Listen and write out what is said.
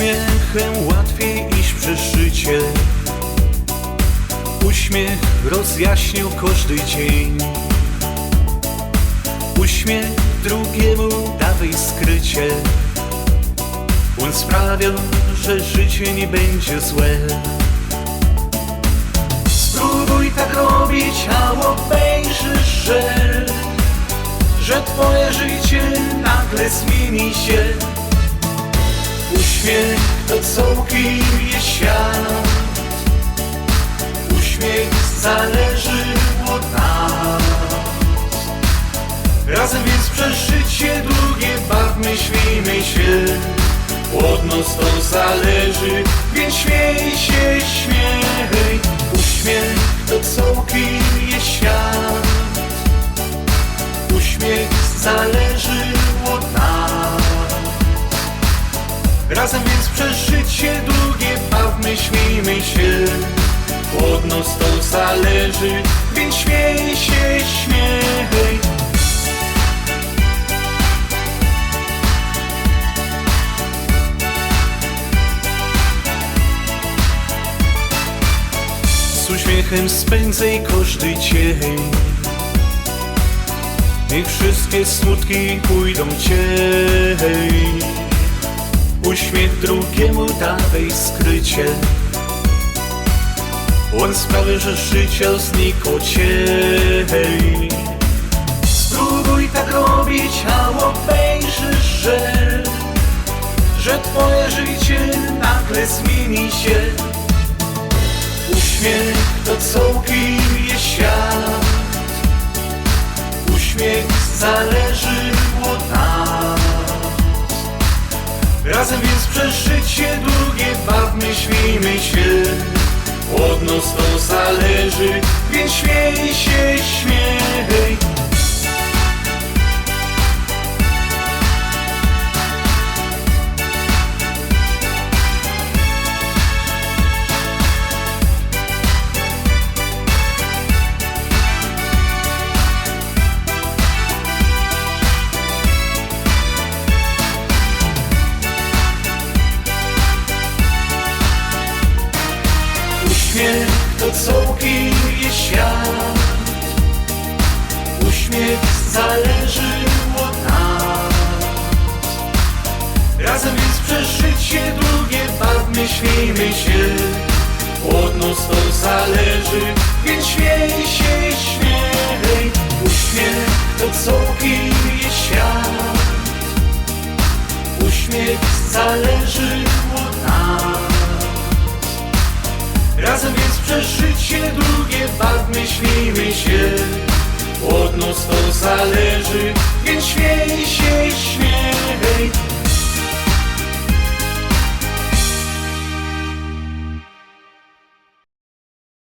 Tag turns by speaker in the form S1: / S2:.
S1: uśmiechem łatwiej iść przez życie. Uśmiech rozjaśnił każdy dzień. Uśmiech drugiemu dawaj skrycie. On sprawia, że życie nie będzie złe. Spróbuj tak robić, a obejrzysz, że że twoje życie nagle zmieni się. Uśmiech to całkiem jest świat. Uśmiech zależy od nas. Razem więc przez życie długie bawmy, śmiejmy się. Od nas to zależy, więc śmiej się, śmiej. Uśmiech to całkiem jest świat. Uśmiech zależy Razem więc przez życie długie bawmy, śmiejmy się. Od nas to zależy, więc śmiej się, śmiej. Z uśmiechem spędzaj każdy dzień. Niech wszystkie smutki pójdą cień. Uśmiech drugiemu dawaj skrycie. On sprawia, że życie znikło cień. Spróbuj tak robić, a obejrzysz, że że twoje życie nagle zmieni się. Uśmiech to całkiem Razem więc przez życie długie bawmy, śmiejmy się. Od nas to zależy, więc śmiej się, śmiej. Uśmiech to całkiem jest świat. Uśmiech zależy od nas. Razem więc przez życie długie bawmy, śmiejmy się. Od nas to zależy, więc śmiej się, śmiej. Uśmiech to całkiem jest świat. Uśmiech zależy życie długie bawmy, śmiejmy się. Od nas to zależy, więc śmiej się, śmiej.